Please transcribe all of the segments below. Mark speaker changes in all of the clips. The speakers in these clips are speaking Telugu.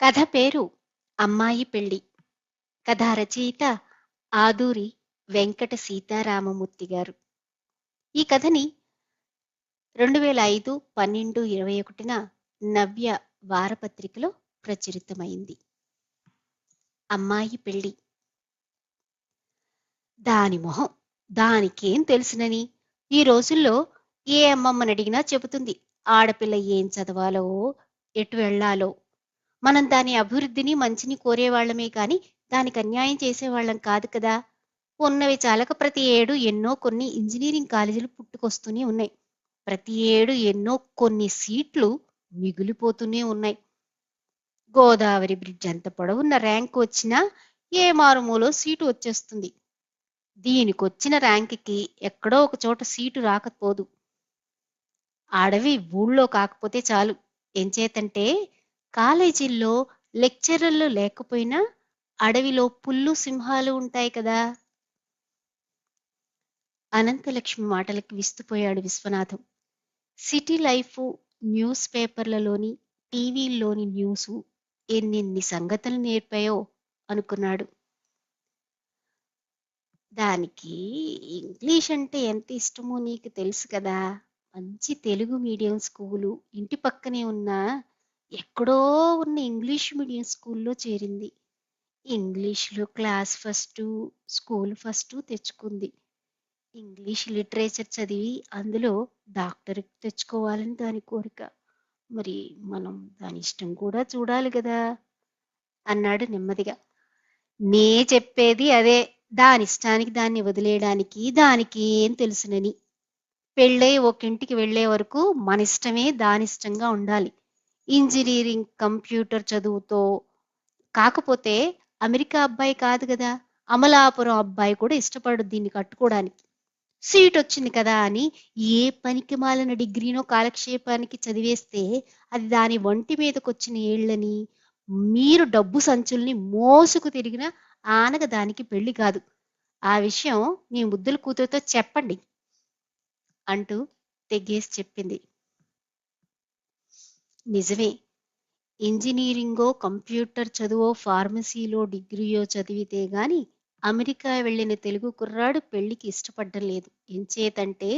Speaker 1: కథ పేరు అమ్మాయి పెళ్ళి కథ రచయిత ఆదూరి వెంకట సీతారామమూర్తి గారు. ఈ కథని రెండు వేల ఐదు పన్నెండు ఇరవై ఒకటిన నవ్య వారపత్రికలో ప్రచురితమైంది. అమ్మాయి పెళ్ళి దాని మొహం దానికేం తెలుసునని? ఈ రోజుల్లో ఏ అమ్మమ్మని అడిగినా చెబుతుంది ఆడపిల్ల ఏం చదవాలో ఎటు వెళ్ళాలో మనం దాని అభివృద్ధిని మంచిని కోరేవాళ్ళమే కాని దానికి అన్యాయం చేసేవాళ్ళం కాదు కదా. ఉన్నవి చాలక ప్రతి ఏడు ఎన్నో కొన్ని ఇంజనీరింగ్ కాలేజీలు పుట్టుకొస్తూనే ఉన్నాయి. ప్రతి ఏడు ఎన్నో కొన్ని సీట్లు మిగిలిపోతూనే ఉన్నాయి. గోదావరి బ్రిడ్జ్ అంత పొడవున్న ర్యాంక్ వచ్చినా ఏ మారుమూలో సీటు వచ్చేస్తుంది. దీనికొచ్చిన ర్యాంక్కి ఎక్కడో ఒక చోట సీటు రాకపోదు. అడవి ఊళ్ళో కాకపోతే చాలు. ఎంచేతంటే కాలేజీల్లో లెక్చరర్లు లేకపోయినా అడవిలో పుల్లు సింహాలు ఉంటాయి కదా. అనంతలక్ష్మి మాటలకు విస్తుపోయాడు విశ్వనాథం. సిటీ లైఫ్ న్యూస్ పేపర్లలోని టీవీల్లోని న్యూసు ఎన్నెన్ని సంగతులు నేర్పాయో అనుకున్నాడు. దానికి ఇంగ్లీష్ అంటే ఎంత ఇష్టమో నీకు తెలుసు కదా. మంచి తెలుగు మీడియం స్కూలు ఇంటి పక్కనే ఉన్న ఎక్కడో ఉన్న ఇంగ్లీష్ మీడియం స్కూల్లో చేరింది. ఇంగ్లీష్లో క్లాస్ ఫస్ట్ స్కూల్ ఫస్ట్ తెచ్చుకుంది. ఇంగ్లీష్ లిటరేచర్ చదివి అందులో డాక్టర్ తెచ్చుకోవాలని దాని కోరిక. మరి మనం దాని ఇష్టం కూడా చూడాలి కదా! అన్నాడు నెమ్మదిగా. నే చెప్పేది అదే. దాని ఇష్టానికి దాన్ని వదిలేయడానికి దానికి ఏం తెలుసునని. పెళ్ళై ఒకింటికి వెళ్ళే వరకు మన ఇష్టమే దాని ఇష్టంగా ఉండాలి. ఇంజనీరింగ్ కంప్యూటర్ చదువుతో. కాకపోతే అమెరికా అబ్బాయి కాదు కదా. అమలాపురం అబ్బాయి కూడా ఇష్టపడు దీన్ని కట్టుకోవడానికి. సీట్ వచ్చింది కదా అని ఏ పనికి మాలిన డిగ్రీనో కాలక్షేపానికి చదివేస్తే అది దాని ఒంటి మీదకి వచ్చిన ఏళ్ళని మీరు డబ్బు సంచుల్ని మోసుకు తిరిగిన ఆనగ దానికి పెళ్ళి కాదు. ఆ విషయం మీ ముద్దుల కూతురుతో చెప్పండి అంటూ తెగేసి చెప్పింది. నిజమే. ఇంజనీరింగో కంప్యూటర్ చదువో ఫార్మసీలో డిగ్రీయో చదివితే గాని అమెరికా వెళ్ళిన తెలుగు కుర్రాడు పెళ్ళికి ఇష్టపడ్డం లేదు. ఎంచేతంటే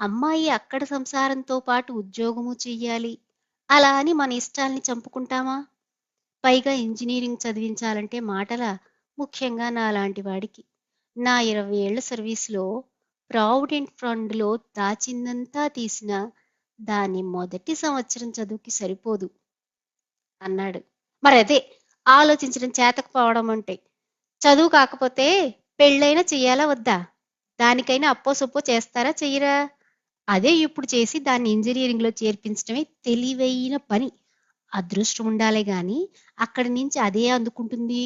Speaker 1: అమ్మాయి అక్కడ సంసారంతో పాటు ఉద్యోగము చెయ్యాలి. అలా అని మన ఇష్టాల్ని చంపుకుంటామా? పైగా ఇంజనీరింగ్ చదివించాలంటే మాటల ముఖ్యంగా నా లాంటి వాడికి. నా ఇరవై ఏళ్ళ సర్వీస్లో ప్రావిడెంట్ ఫండ్లో దాచిందంతా తీసిన దాని మొదటి సంవత్సరం చదువుకి సరిపోదు అన్నాడు. మరి అదే ఆలోచించడం చేతకపోవడం అంటే చదువు కాకపోతే పెళ్ళైనా చెయ్యాలా వద్దా? దానికైనా అప్పో సొప్పో చేస్తారా చెయ్యరా? అదే ఇప్పుడు చేసి దాన్ని ఇంజనీరింగ్లో చేర్పించడమే తెలివైన పని. అదృష్టం ఉండాలి గాని అక్కడి నుంచి అదే అందుకుంటుంది.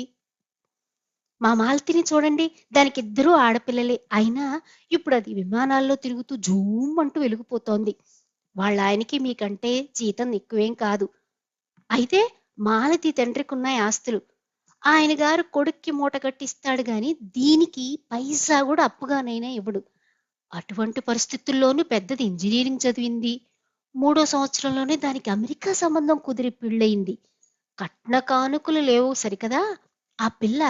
Speaker 1: మా మాలతిని చూడండి దానికి ఇద్దరూ ఆడపిల్లలే. అయినా ఇప్పుడు అది విమానాల్లో తిరుగుతూ జూమ్ అంటూ వెలిగిపోతోంది. వాళ్ళ ఆయనకి మీకంటే జీతం ఎక్కువేం కాదు. అయితే మాలతి తండ్రికి ఉన్నాయి ఆస్తులు. ఆయన గారు కొడుక్కి మూట కట్టిస్తాడు గాని దీనికి పైసా కూడా అప్పుగానైనా ఇవ్వడు. అటువంటి పరిస్థితుల్లోనూ పెద్దది ఇంజనీరింగ్ చదివింది. మూడో సంవత్సరంలోనే దానికి అమెరికా సంబంధం కుదిరి పెళ్ళయింది. కట్న కానుకలు లేవు సరికదా? ఆ పిల్ల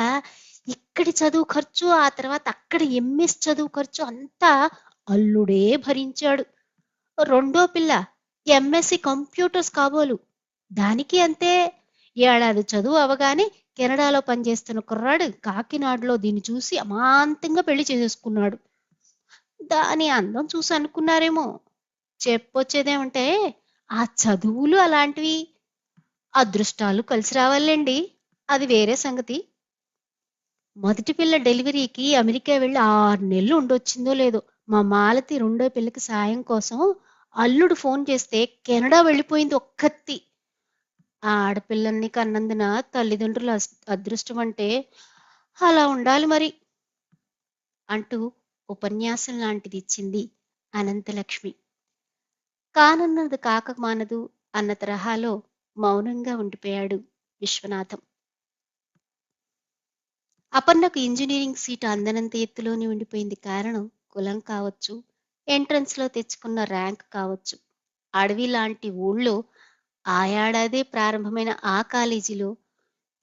Speaker 1: ఇక్కడి చదువు ఖర్చు ఆ తర్వాత అక్కడ ఎంఎస్ చదువు ఖర్చు అంతా అల్లుడే భరించాడు. రెండో పిల్ల ఎంఎస్సి కంప్యూటర్స్ కాబోలు. దానికి అంతే ఏడాది చదువు అవగానే కెనడాలో పనిచేస్తున్న కుర్రాడు కాకినాడలో దీన్ని చూసి అమాంతంగా పెళ్ళి చేసేసుకున్నాడు. దాని అందం చూసి అనుకున్నారేమో. చెప్పొచ్చేదేమంటే ఆ చదువులు అలాంటివి అదృష్టాలు కలిసి రావాలండి అది వేరే సంగతి. మొదటి పిల్ల డెలివరీకి అమెరికా వెళ్ళి ఆరు నెలలు ఉండొచ్చిందో లేదో మా మాలతి రెండో పిల్లకి సాయం కోసం అల్లుడు ఫోన్ చేస్తే కెనడా వెళ్ళిపోయింది ఒక్కత్తి. ఆ ఆడపిల్లల్ని కన్నందున తల్లిదండ్రుల అదృష్టం అంటే అలా ఉండాలి మరి అంటూ ఉపన్యాసం లాంటిది ఇచ్చింది అనంతలక్ష్మి. కానున్నది కాక మానదు అన్న తరహాలో మౌనంగా ఉండిపోయాడు విశ్వనాథం. అపర్ణకు ఇంజనీరింగ్ సీటు అందనంత ఎత్తులోనే ఉండిపోయింది కారణం కులం కావచ్చు ఎంట్రన్స్లో తెచ్చుకున్న ర్యాంక్ కావచ్చు. అడవి లాంటి ఊళ్ళో ఆ ఏడాదే ప్రారంభమైన ఆ కాలేజీలో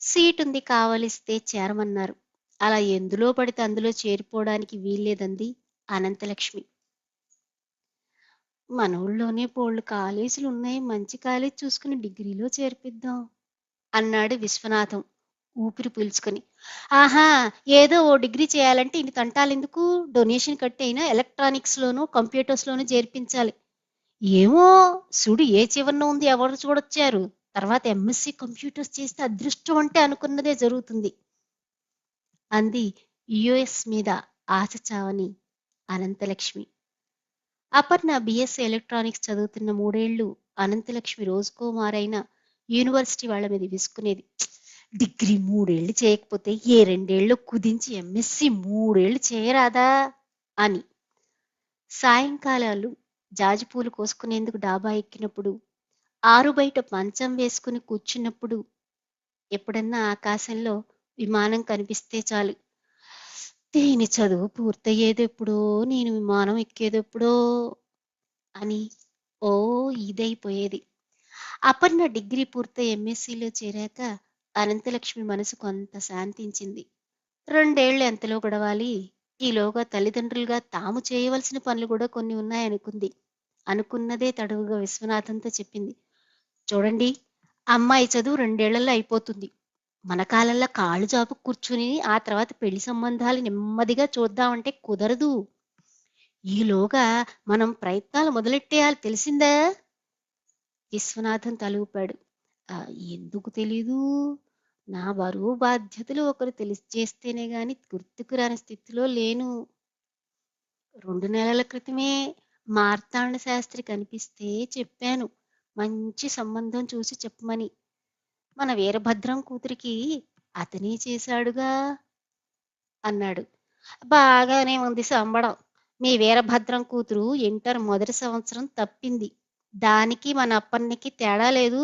Speaker 1: సీటుంది కావలిస్తే చేరమన్నారు. అలా ఎందులో పడితే అందులో చేరిపోవడానికి వీల్లేదంది అనంతలక్ష్మి. మన ఊళ్ళోనే పోళ్ళు కాలేజీలు ఉన్నాయి మంచి కాలేజ్ చూసుకుని డిగ్రీలో చేర్పిద్దాం అన్నాడు విశ్వనాథం. ఊపిరి పీల్చుకొని ఆహా ఏదో ఓ డిగ్రీ చేయాలంటే ఇన్ని తంటాలెందుకు డొనేషన్ కట్టి అయినా ఎలక్ట్రానిక్స్ లోను కంప్యూటర్స్ లోను చేర్పించాలి. ఏమో సుడు ఏ చివరన ఉంది ఎవరు చూడొచ్చారు. తర్వాత ఎంఎస్సి కంప్యూటర్స్ చేస్తే అదృష్టం అంటే అనుకున్నదే జరుగుతుంది. అంది యుఎస్ మీద ఆశ చావని Ananthalakshmi. Aparna B Sc electronics చదువుతున్న మూడేళ్ళు అనంతలక్ష్మి రోజుకో మారైన యూనివర్సిటీ వాళ్ళ మీద విసుకునేది డిగ్రీ మూడేళ్ళు చేయకపోతే ఏ రెండేళ్ళు కుదించి ఎంఎస్సి మూడేళ్ళు చేయరాదా అని. సాయంకాలాలు జాజిపూలు కోసుకునేందుకు డాబా ఎక్కినప్పుడు ఆరు బయట మంచం వేసుకుని కూర్చున్నప్పుడు ఎప్పుడన్నా ఆకాశంలో విమానం కనిపిస్తే చాలు. దీని చదువు పూర్తయ్యేదెప్పుడో నేను విమానం ఎక్కేదెప్పుడో అని ఓ ఇదైపోయేది. అపర్ణ డిగ్రీ పూర్తయి ఎంఎస్సీలో చేరాక అనంతలక్ష్మి మనసు కొంత శాంతించింది. రెండేళ్ళు ఎంతలో గడవాలి? ఈలోగా తల్లిదండ్రులుగా తాము చేయవలసిన పనులు కూడా కొన్ని ఉన్నాయనుకుంది. అనుకున్నదే తడవుగా విశ్వనాథంతో చెప్పింది. చూడండి అమ్మాయి చదువు రెండేళ్ళలో అయిపోతుంది. మన కాలంలో కాళ్ళు జాపు కూర్చుని ఆ తర్వాత పెళ్ళి సంబంధాలు నెమ్మదిగా చూద్దామంటే కుదరదు. ఈలోగా మనం ప్రయత్నాలు మొదలెట్టేయాలి తెలిసిందా? విశ్వనాథం తలూపాడు. ఎందుకు తెలీదు? నా బరువు బాధ్యతలు ఒకరు తెలిసి చేస్తేనే గాని గుర్తుకు రాని స్థితిలో లేను. రెండు నెలల క్రితమే మార్తాండ శాస్త్రి కనిపిస్తే చెప్పాను మంచి సంబంధం చూసి చెప్పమని. మన వీరభద్రం కూతురికి అతనే చేశాడుగా? అన్నాడు. బాగానే ఉంది సంబడం. మీ వీరభద్రం కూతురు ఇంటర్ మొదటి సంవత్సరం తప్పింది. దానికి మన అప్పన్నికి తేడా లేదు.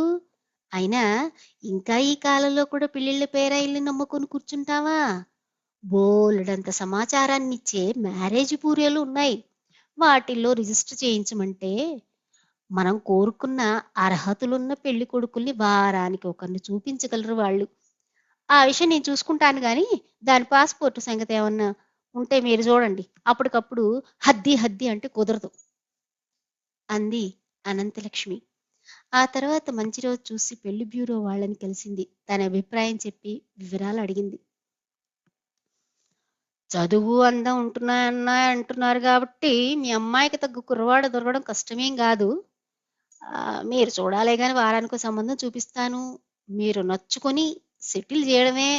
Speaker 1: అయినా ఇంకా ఈ కాలంలో కూడా పెళ్ళిళ్ళ పేరాయిల్ని నమ్ముకొని కూర్చుంటావా? బోలెడంత సమాచారాన్ని ఇచ్చే మ్యారేజ్ పూర్యాలు ఉన్నాయి. వాటిల్లో రిజిస్టర్ చేయించమంటే మనం కోరుకున్న అర్హతలున్న పెళ్ళి కొడుకుల్ని వారానికి ఒకరిని చూపించగలరు వాళ్ళు. ఆ విషయం నేను చూసుకుంటాను కానీ దాని పాస్పోర్ట్ సంగతి ఏమన్నా ఉంటే మీరు చూడండి. అప్పటికప్పుడు హద్ది హద్ది అంటే కుదరదు. అంది అనంతలక్ష్మి. ఆ తర్వాత మంచి రోజు చూసి పెళ్ళి బ్యూరో వాళ్ళని కలిసింది. తన అభిప్రాయం చెప్పి వివరాలు అడిగింది. చదువు అందం ఉంటున్నాయన్న అంటున్నారు కాబట్టి మీ అమ్మాయికి తగ్గ కుర్రవాడు దొరకడం కష్టమేం కాదు. మీరు చూడాలే కానీ వారానికి సంబంధం చూపిస్తాను. మీరు నచ్చుకొని సెటిల్ చేయడమే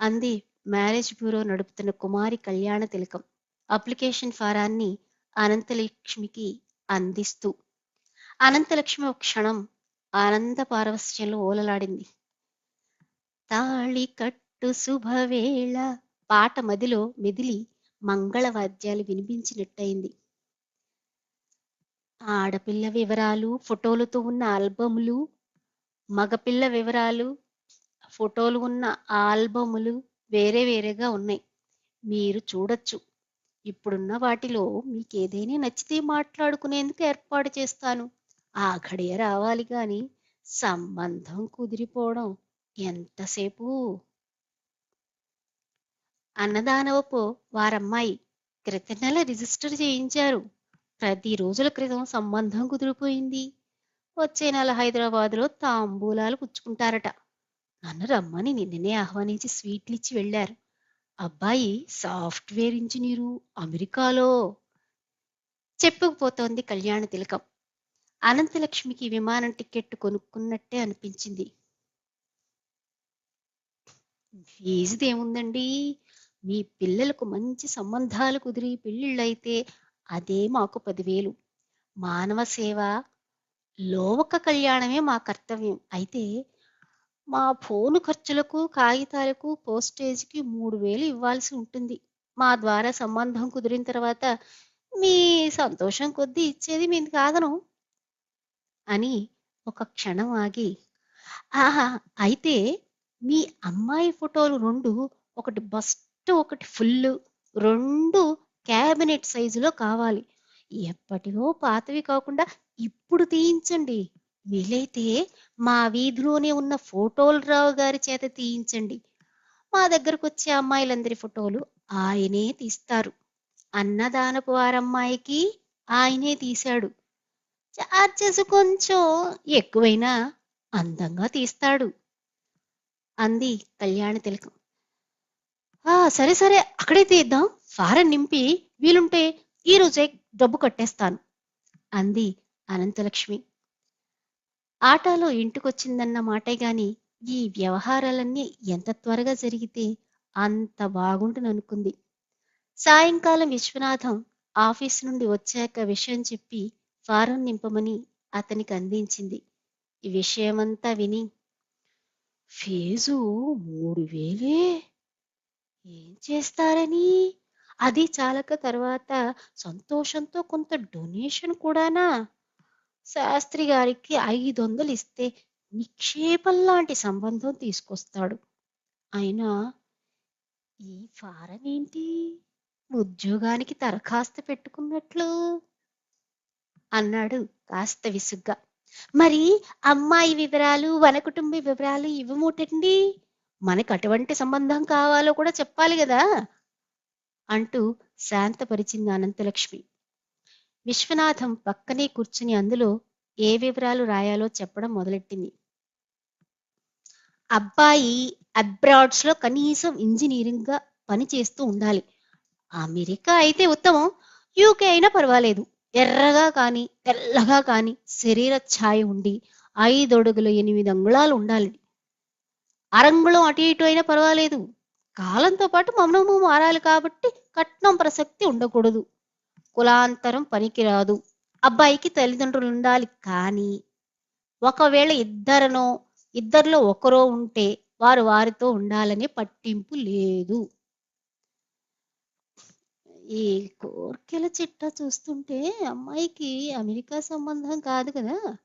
Speaker 1: అంది మ్యారేజ్ బ్యూరో నడుపుతున్న కుమారి కళ్యాణ తిలకం. అప్లికేషన్ ఫారాన్ని అనంతలక్ష్మికి అందిస్తూ అనంతలక్ష్మి ఒక క్షణం ఆనంద పారవస్యంలో ఓలలాడింది. తాళి కట్టు శుభవేళ పాట మదిలో మెదిలి మంగళవాద్యాలు వినిపించినట్టయింది. ఆడపిల్ల వివరాలు ఫోటోలతో ఉన్న ఆల్బములు మగపిల్ల వివరాలు ఫోటోలు ఉన్న ఆల్బములు వేరే వేరేగా ఉన్నాయి. మీరు చూడొచ్చు. ఇప్పుడున్న వాటిలో మీకు ఏదైనా నచ్చితే మాట్లాడుకునేందుకు ఏర్పాటు చేస్తాను. ఆ ఘడియ రావాలి కాని సంబంధం కుదిరిపోవడం ఎంతసేపు? అన్నదానవపు వారమ్మాయి క్రితం నెల రిజిస్టర్ చేయించారు. ప్రతి రోజుల క్రితం సంబంధం కుదిరిపోయింది. వచ్చే నెల హైదరాబాద్లో తాంబూలాలు పుచ్చుకుంటారట. నన్ను రమ్మని నిన్ననే ఆహ్వానించి స్వీట్లు ఇచ్చి వెళ్ళారు. అబ్బాయి సాఫ్ట్వేర్ ఇంజనీరు అమెరికాలో. చెప్పుకుపోతోంది కళ్యాణ తిలకం. అనంతలక్ష్మికి విమానం టికెట్ కొనుక్కున్నట్టే అనిపించింది. ఫీజుదేముందండి? మీ పిల్లలకు మంచి సంబంధాలు కుదిరి పెళ్ళిళ్ళైతే అదే మాకు పదివేలు. మానవ సేవ లోక కళ్యాణమే మా కర్తవ్యం. అయితే మా ఫోను ఖర్చులకు కాగితాలకు పోస్టేజ్కి మూడు వేలు ఇవ్వాల్సి ఉంటుంది. మా ద్వారా సంబంధం కుదిరిన తర్వాత మీ సంతోషం కొద్దీ ఇచ్చేది మీది కాదను. అని ఒక క్షణం ఆగి ఆహా అయితే మీ అమ్మాయి ఫోటోలు రెండు ఒకటి బస్ట్ ఒకటి ఫుల్ రెండు క్యాబినెట్ సైజులో కావాలి. ఎప్పటివో పాతవి కాకుండా ఇప్పుడు తీయించండి. వీలైతే మా వీధిలోనే ఉన్న ఫోటోలు రావు గారి చేత తీయించండి. మా దగ్గరకు వచ్చే అమ్మాయిలందరి ఫోటోలు ఆయనే తీస్తారు. అన్నదానపు వారమ్మాయికి ఆయనే తీశాడు. చార్జెస్ కొంచెం ఎక్కువైనా అందంగా తీస్తాడు. అంది కళ్యాణ తిలకం. ఆ సరే సరే అక్కడే తీద్దాం. ఫారం నింపి వీలుంటే ఈ డబ్బు కట్టేస్తాను అంది అనంతలక్ష్మి. ఆటలో ఇంటికొచ్చిందన్న మాటే గాని ఈ వ్యవహారాలన్నీ ఎంత త్వరగా జరిగితే అంత బాగుంటుందనుకుంది. సాయంకాలం విశ్వనాథం ఆఫీస్ నుండి వచ్చాక విషయం చెప్పి ఫారం నింపమని అతనికి అందించింది. ఈ విషయమంతా విని ఫీజు మూడు వేలే? ఏం చేస్తారని? అది చాలక తర్వాత సంతోషంతో కొంత డొనేషన్ కూడానా? శాస్త్రి గారికి ఐదు వందలు ఇస్తే నిక్షేపం లాంటి సంబంధం తీసుకొస్తాడు. అయినా ఈ ఫారం ఏంటి? ఉద్యోగానికి దరఖాస్తు పెట్టుకున్నట్లు. అన్నాడు కాస్త విసుగ్గా. మరి అమ్మాయి వివరాలు వన కుటుంబ వివరాలు ఇవ్వమూటండి? మనకు అటువంటి సంబంధం కావాలో కూడా చెప్పాలి కదా? అంటూ శాంతపరిచింది అనంతలక్ష్మి. విశ్వనాథం పక్కనే కూర్చుని అందులో ఏ వివరాలు రాయాలో చెప్పడం మొదలెట్టింది. అబ్బాయి అబ్రాడ్స్లో కనీసం ఇంజనీరింగ్గా పని చేస్తూ ఉండాలి. అమెరికా అయితే ఉత్తమం. యూకే అయినా పర్వాలేదు. ఎర్రగా కాని తెల్లగా కాని శరీర ఛాయ ఉండి ఐదొడుగులు ఎనిమిది అంగుళాలు ఉండాలి. అరంగుళం అటు ఇటు అయినా పర్వాలేదు. కాలంతో పాటు మౌనము మారాలి కాబట్టి కట్నం ప్రసక్తి ఉండకూడదు. కులాంతరం పనికిరాదు. అబ్బాయికి తల్లిదండ్రులు ఉండాలి కానీ ఒకవేళ ఇద్దరనో ఇద్దరిలో ఒకరో ఉంటే వారు వారితో ఉండాలనే పట్టింపు లేదు. ఈ కోర్కెల చిట్టా చూస్తుంటే అమ్మాయికి అమెరికా సంబంధం కాదు కదా?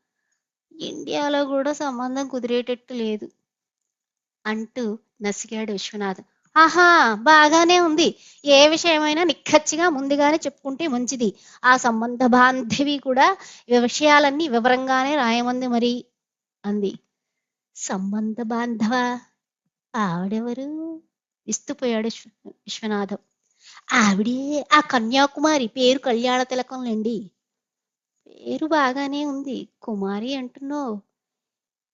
Speaker 1: ఇండియాలో కూడా సంబంధం కుదిరేటట్టు లేదు. అంటూ నసిగాడు విశ్వనాథ్. ఆహా బాగానే ఉంది. ఏ విషయమైనా నిక్కచ్చిగా ముందుగానే చెప్పుకుంటే మంచిది. ఆ సంబంధ బాంధవి కూడా విషయాలన్నీ వివరంగానే రాయమంది మరి అంది. సంబంధ బాంధవ? ఆవిడెవరు? విస్తుపోయాడు విశ్వనాథం. ఆవిడే ఆ కన్యాకుమారి పేరు కళ్యాణ తిలకంలేండి పేరు బాగానే ఉంది. కుమారి అంటున్నావు.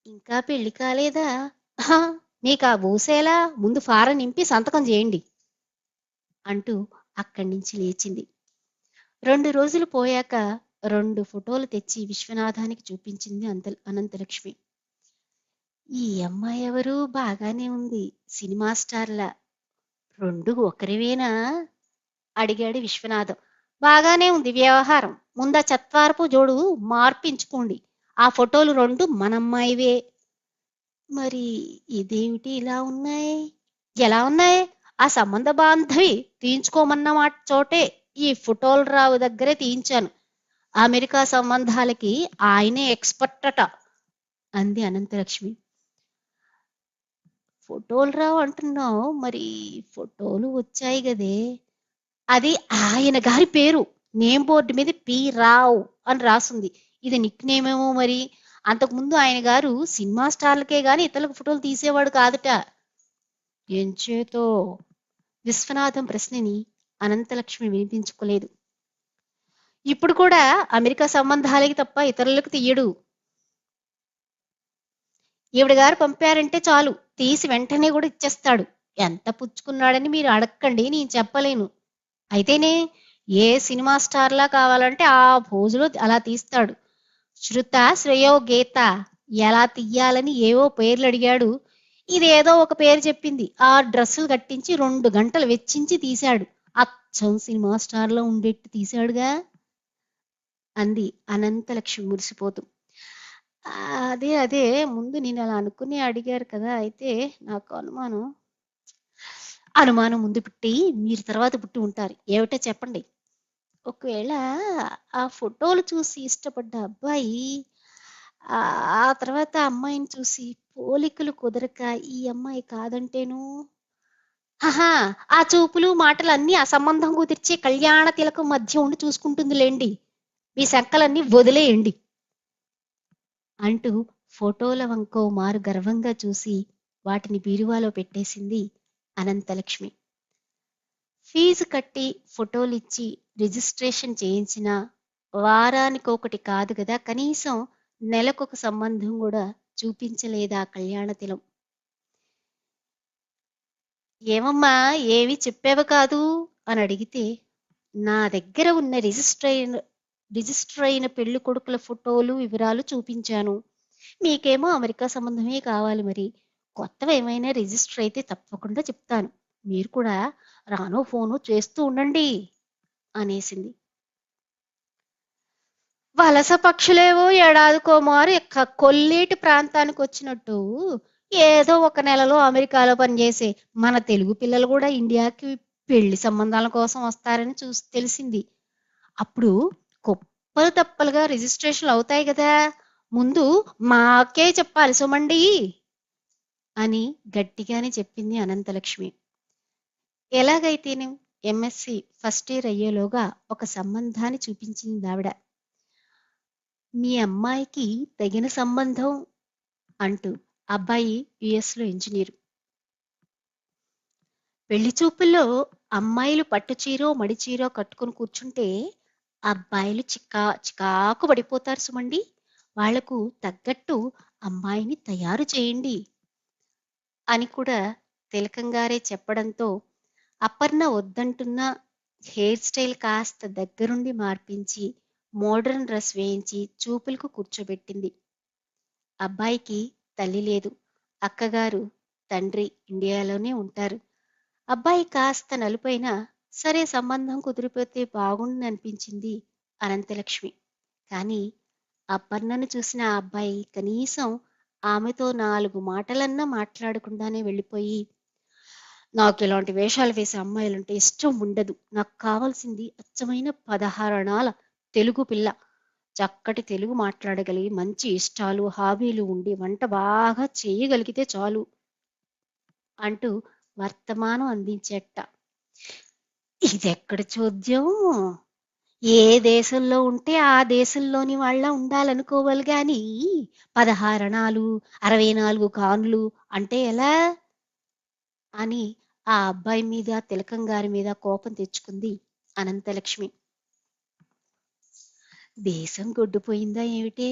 Speaker 1: ఇంకా పెళ్ళి కాలేదా? నీకు మీకు ఆ బూసేలా ముందు ఫారం నింపి సంతకం చేయండి అంటూ అక్కడి నుంచి లేచింది. రెండు రోజులు పోయాక రెండు ఫోటోలు తెచ్చి విశ్వనాథానికి చూపించింది అంత అనంతలక్ష్మి. ఈ అమ్మాయి ఎవరు? బాగానే ఉంది. సినిమా స్టార్లా. రెండు ఒకరివేనా? అడిగాడు విశ్వనాథం. బాగానే ఉంది వ్యవహారం. ముందా చత్వారపు జోడు మార్పించుకోండి. ఆ ఫోటోలు రెండు మనమ్మాయివే. మరి ఇదేమిటి ఇలా ఉన్నాయి? ఎలా ఉన్నాయి? ఆ సంబంధ బాంధవి తీయించుకోమన్న మాట చోటే. ఈ ఫోటోలు రావు దగ్గరే తీయించాను. అమెరికా సంబంధాలకి ఆయనే ఎక్స్పర్ట్ అట. అంది అనంతలక్ష్మి. ఫోటోలు రావు అంటున్నావు. మరి ఫోటోలు వచ్చాయి కదే అది ఆయన గారి పేరు. నేమ్ బోర్డు మీద పి రావ్ అని రాసుంది. ఇది నిక్ నేమేమో మరి. అంతకుముందు ఆయన గారు సినిమా స్టార్లకే గాని ఇతరులకు ఫోటోలు తీసేవాడు కాదట. ఎంచేతో విశ్వనాథం ప్రశ్నని అనంతలక్ష్మి వినిపించుకోలేదు. ఇప్పుడు కూడా అమెరికా సంబంధాలకి తప్ప ఇతరులకు తీయడు. ఈవిడ గారు పంపారంటే చాలు. తీసి వెంటనే కూడా ఇచ్చేస్తాడు. ఎంత పుచ్చుకున్నాడని మీరు అడక్కండి నేను చెప్పలేను. అయితేనే ఏ సినిమా స్టార్లా కావాలంటే ఆ పోజులో అలా తీస్తాడు. శృత శ్రేయో గీత ఎలా తీయాలని ఏవో పేర్లు అడిగాడు. ఇదేదో ఒక పేరు చెప్పింది. ఆ డ్రెస్సులు కట్టించి రెండు గంటలు వెచ్చించి తీశాడు. అచ్చం సినిమా స్టార్లో ఉండేట్టు తీశాడుగా అంది అనంతలక్ష్మి మురిసిపోతూ. "ఆ, అదే అదే. ముందు నేను అలా అనుకుని అడిగారు కదా అయితే నాకు అనుమానం. అనుమానం ముందు పుట్టి మీరు తర్వాత పుట్టి ఉంటారు. ఏమిటో చెప్పండి. ఒకవేళ ఆ ఫోటోలు చూసి ఇష్టపడ్డ అబ్బాయి ఆ ఆ తర్వాత ఆ అమ్మాయిని చూసి పోలికలు కుదరక ఈ అమ్మాయి కాదంటేను? ఆహా! ఆ చూపులు మాటలన్నీ ఆ సంబంధం కుదిర్చే కళ్యాణ తిలకం మధ్య ఉండి చూసుకుంటుందిలేండి. మీ శంకలన్నీ వదిలేయండి. అంటూ ఫోటోల వంకో మారు గర్వంగా చూసి వాటిని బీరువాలో పెట్టేసింది అనంతలక్ష్మి. ఫీజు కట్టి ఫోటోలిచ్చి రిజిస్ట్రేషన్ చేయించిన వారానికొకటి కాదు కదా కనీసం నెలకొక సంబంధం కూడా చూపించలేదా కళ్యాణతిలం ఏమమ్మా ఏవి చెప్పేవ కాదు? అని అడిగితే నా దగ్గర ఉన్న రిజిస్ట్రేషన్ రిజిస్టర్ అయిన పెళ్ళి కొడుకుల ఫోటోలు వివరాలు చూపించాను. మీకేమో అమెరికా సంబంధమే కావాలి మరి. కొత్తవి ఏమైనా రిజిస్టర్ అయితే తప్పకుండా చెప్తాను. మీరు కూడా రానో ఫోను చేస్తూ ఉండండి అనేసింది. వలస పక్షులేవో ఏడాదికోమారు ఇక కొల్లేటి ప్రాంతానికి వచ్చినట్టు ఏదో ఒక నెలలో అమెరికాలో పనిచేసే మన తెలుగు పిల్లలు కూడా ఇండియాకి పెళ్ళి సంబంధాల కోసం వస్తారని చూసి తెలిసింది. అప్పుడు తప్పలు తప్పలుగా రిజిస్ట్రేషన్లు అవుతాయి కదా. ముందు మాకే చెప్పాలి సుమండి అని గట్టిగానే చెప్పింది అనంతలక్ష్మి. ఎలాగైతేనే ఎంఎస్సి ఫస్ట్ ఇయర్ అయ్యేలోగా ఒక సంబంధాన్ని చూపించింది ఆవిడ. మీ అమ్మాయికి తగిన సంబంధం అంటూ అబ్బాయి యుఎస్లో ఇంజనీర్ పెళ్ళి చూపుల్లో అమ్మాయిలు పట్టు చీరో మడి చీరో కట్టుకుని కూర్చుంటే అబ్బాయిలు చిక్కా చికాకు పడిపోతారు సుమండి. వాళ్ళకు తగ్గట్టు అమ్మాయిని తయారు చేయండి అని కూడా తిలకంగారే చెప్పడంతో అపర్ణ వద్దంటున్న హెయిర్ స్టైల్ కాస్త దగ్గరుండి మార్పించి మోడర్న్ డ్రెస్ వేయించి చూపులకు కూర్చోబెట్టింది. అబ్బాయికి తల్లి లేదు. అక్కగారు తండ్రి ఇండియాలోనే ఉంటారు. అబ్బాయి కాస్త నలుపైన సరే సంబంధం కుదిరిపోతే బాగుండు అనిపించింది అనంతలక్ష్మి కానీ అపర్ణను చూసిన ఆ అబ్బాయి కనీసం ఆమెతో నాలుగు మాటలన్నా మాట్లాడకుండానే వెళ్ళిపోయి నాకు ఇలాంటి వేషాలు వేసే అమ్మాయిలంటే ఇష్టం ఉండదు. నాకు కావాల్సింది అచ్చమైన పదహారణాల తెలుగు పిల్ల. చక్కటి తెలుగు మాట్లాడగలిగి మంచి ఇష్టాలు హాబీలు ఉండి వంట బాగా చేయగలిగితే చాలు అంటూ వర్తమానం అందించేట. ఇదెక్కడ చూద్యం ఏ దేశంలో ఉంటే ఆ దేశంలోని వాళ్ళ ఉండాలనుకోవాలి గాని పదహారణాలు అరవై నాలుగు కానులు అంటే ఎలా? అని ఆ అబ్బాయి మీద తిలకం గారి మీద కోపం తెచ్చుకుంది అనంతలక్ష్మి. దేశం గొడ్డుపోయిందా ఏమిటే?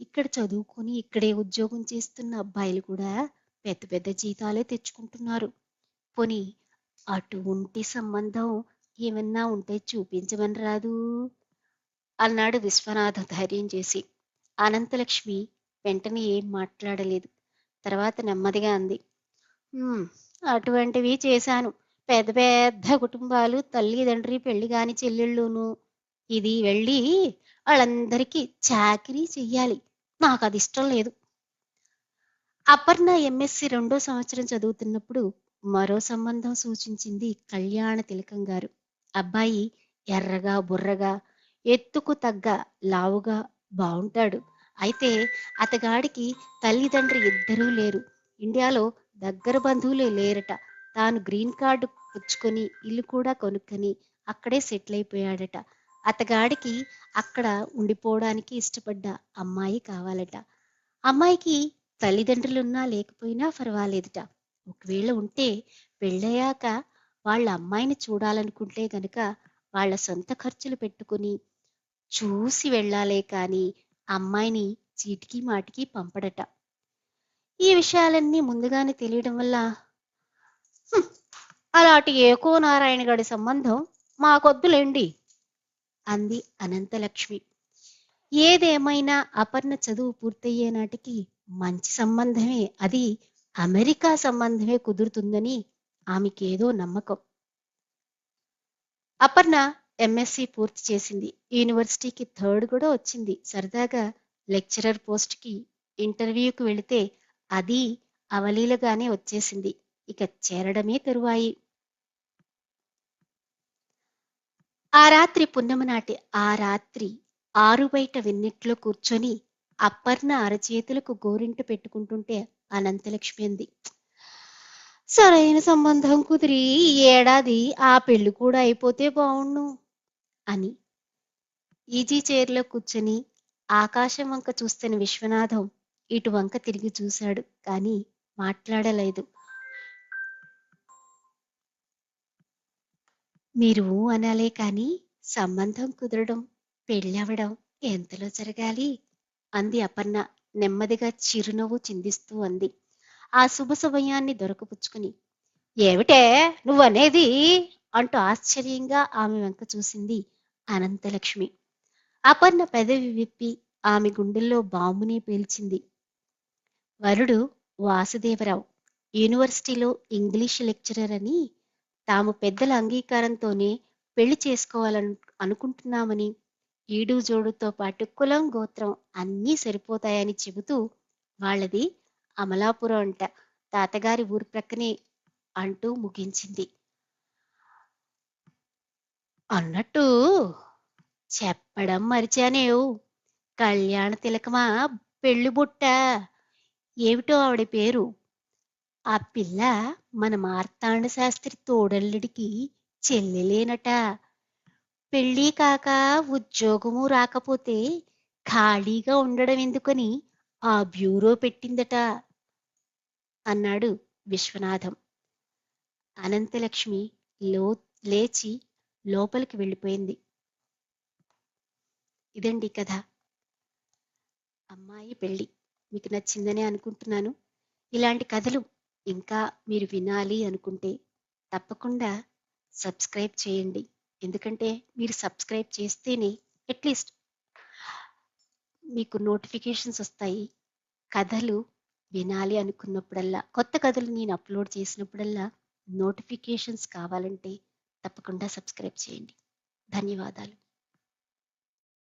Speaker 1: ఇక్కడ చదువుకొని ఇక్కడే ఉద్యోగం చేస్తున్న అబ్బాయిలు కూడా పెద్ద పెద్ద జీతాలే తెచ్చుకుంటున్నారు. పోనీ అటువంటి సంబంధం ఏమన్నా ఉంటే చూపించమని రాదు. అన్నాడు విశ్వనాథ ధైర్యం చేసి. అనంతలక్ష్మి వెంటనే ఏం మాట్లాడలేదు. తర్వాత నెమ్మదిగా అంది. "ఉమ్, అటువంటివి చేశాను. పెద్ద పెద్ద కుటుంబాలు తల్లిదండ్రి పెళ్ళి కాని చెల్లెళ్ళును. ఇది వెళ్ళి వాళ్ళందరికీ చాకరీ చెయ్యాలి. నాకు అది ఇష్టం లేదు. అపర్ణ ఎంఎస్సి రెండో సంవత్సరం చదువుతున్నప్పుడు మరో సంబంధం సూచించింది కళ్యాణ తిలకం గారు. అబ్బాయి ఎర్రగా బుర్రగా ఎత్తుకు తగ్గ లావుగా బాగుంటాడు అయితే అతగాడికి తల్లిదండ్రి ఇద్దరూ లేరు. ఇండియాలో దగ్గర బంధువులే లేరట. తాను గ్రీన్ కార్డు పుచ్చుకొని ఇల్లు కూడా కొనుక్కొని అక్కడే సెటిల్ అయిపోయాడట. అతగాడికి అక్కడ ఉండిపోవడానికి ఇష్టపడ్డ అమ్మాయి కావాలట. అమ్మాయికి తల్లిదండ్రులున్నా లేకపోయినా పర్వాలేదుట. ఒకవేళ ఉంటే పెళ్ళయ్యాక వాళ్ళ అమ్మాయిని చూడాలనుకుంటే గనుక వాళ్ళ సొంత ఖర్చులు పెట్టుకుని చూసి వెళ్ళాలే కాని అమ్మాయిని చీటికి మాటికి పంపడట. ఈ విషయాలన్నీ ముందుగానే తెలియడం వల్ల అలాంటి ఏకో నారాయణ గారి సంబంధం మాకొద్దులేండి అంది అనంతలక్ష్మి. ఏదేమైనా అపర్ణ చదువు పూర్తయ్యే నాటికి మంచి సంబంధమే అది అమెరికా సంబంధమే కుదురుతుందని ఆమెకేదో నమ్మకం. అపర్ణ ఎంఎస్సి పూర్తి చేసింది. యూనివర్సిటీకి థర్డ్ కూడా వచ్చింది. సరదాగా లెక్చరర్ పోస్ట్కి ఇంటర్వ్యూకి వెళితే అది అవలీలగానే వచ్చేసింది. ఇక చేరడమే తరువాయి. ఆ రాత్రి పున్నమ నాటి ఆ రాత్రి ఆరు బయట వెన్నెట్లో కూర్చొని అప్పర్ణ అరచేతులకు గోరింట పెట్టుకుంటుంటే అనంతలక్ష్మి అంది. సరైన సంబంధం కుదిరి ఈ ఏడాది ఆ పెళ్ళి కూడా అయిపోతే బావుణ్ణు అని. ఈజీ చైర్లో కూర్చొని ఆకాశం వంక చూస్తున్న విశ్వనాథం ఇటు వంక తిరిగి చూశాడు కానీ మాట్లాడలేదు. మీరు అనాలే కాని సంబంధం కుదరడం పెళ్ళవడం ఎంతలో జరగాలి? అంది అపర్ణ. నెమ్మదిగా చిరునవ్వు చిందిస్తూ అంది. ఆ శుభ సమయాన్ని దొరకపుచ్చుకుని ఏమిటే నువ్వనేది? అంటూ ఆశ్చర్యంగా ఆమె వెంక చూసింది అనంతలక్ష్మి. అపర్ణ పెదవి విప్పి ఆమె గుండెల్లో బాంబుని పేల్చింది. వరుడు వాసుదేవరావు యూనివర్సిటీలో ఇంగ్లీష్ లెక్చరర్ అని తాము పెద్దల అంగీకారంతోనే పెళ్ళి చేసుకోవాలను అనుకుంటున్నామని ఈడు జోడుతో పాటు కులం గోత్రం అన్నీ సరిపోతాయని చెబుతూ వాళ్ళది అమలాపురం అంట. తాతగారి ఊరి ప్రక్కనే అంటూ ముగించింది. అన్నట్టు చెప్పడం మరిచానేవు. కళ్యాణ తిలకమా పెళ్ళి బుట్ట. ఏమిటో ఆవిడ పేరు? ఆ పిల్ల మన మార్తాండ శాస్త్రి తోడల్లుడికి చెల్లెలేనట. పెళ్ళి కాక ఉద్యోగము రాకపోతే ఖాళీగా ఉండడం ఎందుకని ఆ బ్యూరో పెట్టిందట అన్నాడు విశ్వనాథం. అనంతలక్ష్మి లో లేచి లోపలికి వెళ్ళిపోయింది. ఇదండి కథ. అమ్మాయి పెళ్ళి. మీకు నచ్చిందని అనుకుంటున్నాను. ఇలాంటి కథలు ఇంకా మీరు వినాలి అనుకుంటే తప్పకుండా సబ్స్క్రైబ్ చేయండి. ఎందుకంటే మీరు సబ్స్క్రైబ్ చేస్తేనే అట్లీస్ట్ మీకు నోటిఫికేషన్స్ వస్తాయి. కథలు వినాలి అనుకున్నప్పుడల్లా కొత్త కథలు నేను అప్లోడ్ చేసినప్పుడల్లా నోటిఫికేషన్స్ కావాలంటే తప్పకుండా సబ్స్క్రైబ్ చేయండి. ధన్యవాదాలు.